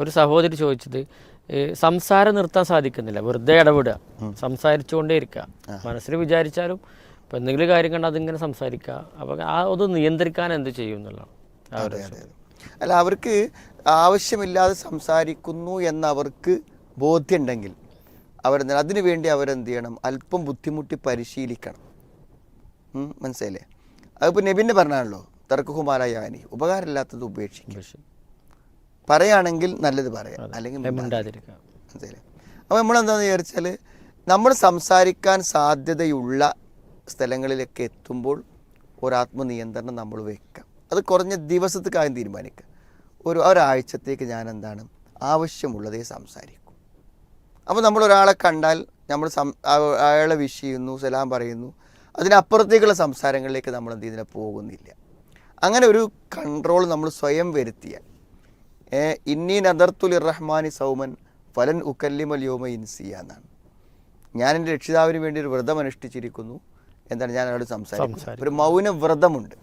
ഒരു സഹോദരി ചോദിച്ചത് സംസാരം നിർത്താൻ സാധിക്കുന്നില്ല വെറുതെ ഇടപെടുക സംസാരിച്ചുകൊണ്ടേ ഇരിക്കുക. മനസ്സിൽ വിചാരിച്ചാലും ഇപ്പം എന്തെങ്കിലും കാര്യം കണ്ടാൽ അതിങ്ങനെ സംസാരിക്കുക. അപ്പോൾ ആ അത് നിയന്ത്രിക്കാൻ എന്ത് ചെയ്യും എന്നുള്ളതാണ്. അല്ല അവർക്ക് ആവശ്യമില്ലാതെ സംസാരിക്കുന്നു എന്ന് അവർക്ക് ബോധ്യമുണ്ടെങ്കിൽ അവരെന്താ അതിനു വേണ്ടി അവരെന്ത് ചെയ്യണം? അല്പം ബുദ്ധിമുട്ടി പരിശീലിക്കണം. മനസ്സിലെ മനസ്സിലായില്ലേ? അതിപ്പോൾ നബിന്റെ പറഞ്ഞാണല്ലോ തർക്കുമാരായാനി ഉപകാരമില്ലാത്തത് ഉപേക്ഷിക്കും പക്ഷേ പറയുകയാണെങ്കിൽ നല്ലത് പറയാം. അല്ലെങ്കിൽ മിണ്ടാതിരിക്കുക. മനസ്സിലായില്ലേ അപ്പോൾ നമ്മളെന്താണെന്ന് വിചാരിച്ചാൽ നമ്മൾ സംസാരിക്കാൻ സാധ്യതയുള്ള സ്ഥലങ്ങളിലൊക്കെ എത്തുമ്പോൾ ഒരാത്മനിയന്ത്രണം നമ്മൾ വെക്കാം. അത് കുറഞ്ഞ ദിവസത്തേക്കായും തീരുമാനിക്കുക. ഒരു ഒരാഴ്ചത്തേക്ക് ഞാൻ എന്താണ് ആവശ്യമുള്ളതേ സംസാരിക്കും. അപ്പോൾ നമ്മൾ ഒരാളെ കണ്ടാൽ നമ്മൾ സം അയാളെ വിഷ് ചെയ്യുന്നു സലാം പറയുന്നു. അതിനപ്പുറത്തേക്കുള്ള സംസാരങ്ങളിലേക്ക് നമ്മൾ എന്ത് ചെയ്യുന്നില്ല പോകുന്നില്ല. അങ്ങനെ ഒരു കൺട്രോൾ നമ്മൾ സ്വയം വരുത്തിയാൽ ഇന്നി നദർത്തുൽ റഹ്മാനി സൗമൻ ഫലൻ ഉക്കല്ലിമൽ യോമ ഇൻസിയ എന്നാണ്. ഞാൻ എന്റെ രക്ഷിതാവിന് വേണ്ടി ഒരു വ്രതം അനുഷ്ഠിച്ചിരിക്കുന്നു എന്താണ് ഞാൻ അയാളോട് സംസാരിക്കുന്നത്. ഒരു മൗന വ്രതമുണ്ട്.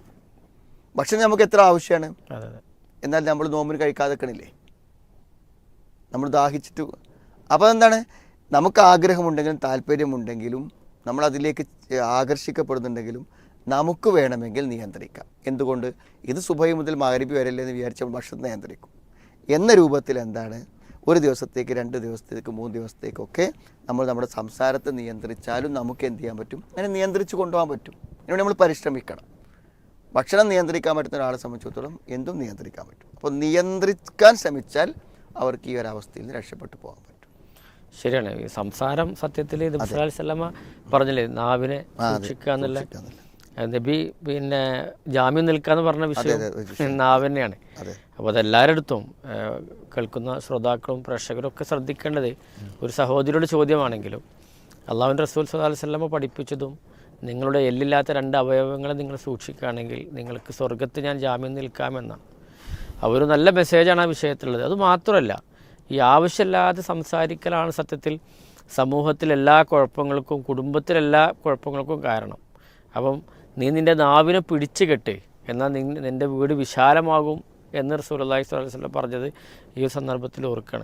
ഭക്ഷണം നമുക്ക് എത്ര ആവശ്യമാണ്? എന്നാൽ നമ്മൾ നോമ്പിന് കഴിക്കാതെ കണില്ലേ നമ്മൾ ദാഹിച്ചിട്ട് അപ്പോൾ എന്താണ്? നമുക്ക് ആഗ്രഹമുണ്ടെങ്കിലും താല്പര്യമുണ്ടെങ്കിലും നമ്മൾ അതിലേക്ക് ആകർഷിക്കപ്പെടുന്നുണ്ടെങ്കിലും നമുക്ക് വേണമെങ്കിൽ നിയന്ത്രിക്കാം. എന്തുകൊണ്ട്? ഇത് സുബൈ മുതൽ മകരിബി വരല്ലേ എന്ന് വിചാരിച്ച് നമ്മൾ ഭക്ഷണം നിയന്ത്രിക്കും. എന്ന രൂപത്തിൽ എന്താണ്? ഒരു ദിവസത്തേക്ക് രണ്ട് ദിവസത്തേക്ക് മൂന്ന് ദിവസത്തേക്കൊക്കെ നമ്മൾ നമ്മുടെ സംസാരത്തെ നിയന്ത്രിച്ചാലും നമുക്ക് എന്ത് ചെയ്യാൻ പറ്റും? അങ്ങനെ നിയന്ത്രിച്ച് കൊണ്ടുപോകാൻ പറ്റും. അതിനുവേണ്ടി നമ്മൾ പരിശ്രമിക്കണം. ഭക്ഷണം നിയന്ത്രിക്കാൻ പറ്റുന്ന ഒരാളെ സംബന്ധിച്ചിടത്തോളം എന്തും നിയന്ത്രിക്കാൻ പറ്റും. അപ്പോൾ നിയന്ത്രിക്കാൻ ശ്രമിച്ചാൽ അവർക്ക് ഈ ഒരവസ്ഥയിൽ നിന്ന് രക്ഷപ്പെട്ടു പോകാൻ പറ്റും. ശരിയാണ്. സംസാരം സത്യത്തിൽ പറഞ്ഞില്ലേ? നാവിനെ സൂക്ഷിക്കുക എന്നുള്ള. നബി പിന്നെ ജാമ്യം നിൽക്കാന്ന് പറഞ്ഞ വിഷയം നാവന്നെയാണ് അപ്പൊ നാവ് തന്നെയാണ്. അപ്പോൾ അതെല്ലാവരടുത്തും കേൾക്കുന്ന ശ്രോതാക്കളും പ്രേക്ഷകരും ഒക്കെ ശ്രദ്ധിക്കേണ്ടത് ഒരു സഹോദരിയുടെ ചോദ്യമാണെങ്കിലും അള്ളാഹുവിന്റെ റസൂൽ സല്ലാ വല്ലമ പഠിപ്പിച്ചതും നിങ്ങളുടെ എല്ലില്ലാത്ത രണ്ട് അവയവങ്ങളെ നിങ്ങൾ സൂക്ഷിക്കുകയാണെങ്കിൽ നിങ്ങൾക്ക് സ്വർഗത്ത് ഞാൻ ജാമ്യം നിൽക്കാമെന്നാണ്. ഒരു നല്ല മെസ്സേജാണ് ആ വിഷയത്തിലുള്ളത്. അത് മാത്രമല്ല ഈ ആവശ്യമില്ലാതെ സംസാരിക്കലാണ് സത്യത്തിൽ സമൂഹത്തിലെല്ലാ കുഴപ്പങ്ങൾക്കും കുടുംബത്തിലെല്ലാ കുഴപ്പങ്ങൾക്കും കാരണം. അപ്പം നീ നിന്റെ നാവിനെ പിടിച്ചു കെട്ട്. എന്നാൽ നിന്റെ വീട് വിശാലമാകും എന്ന് അലൈഹി വസല്ലം പറഞ്ഞത് ഈ സന്ദർഭത്തിൽ ഓർക്കുകയാണ്.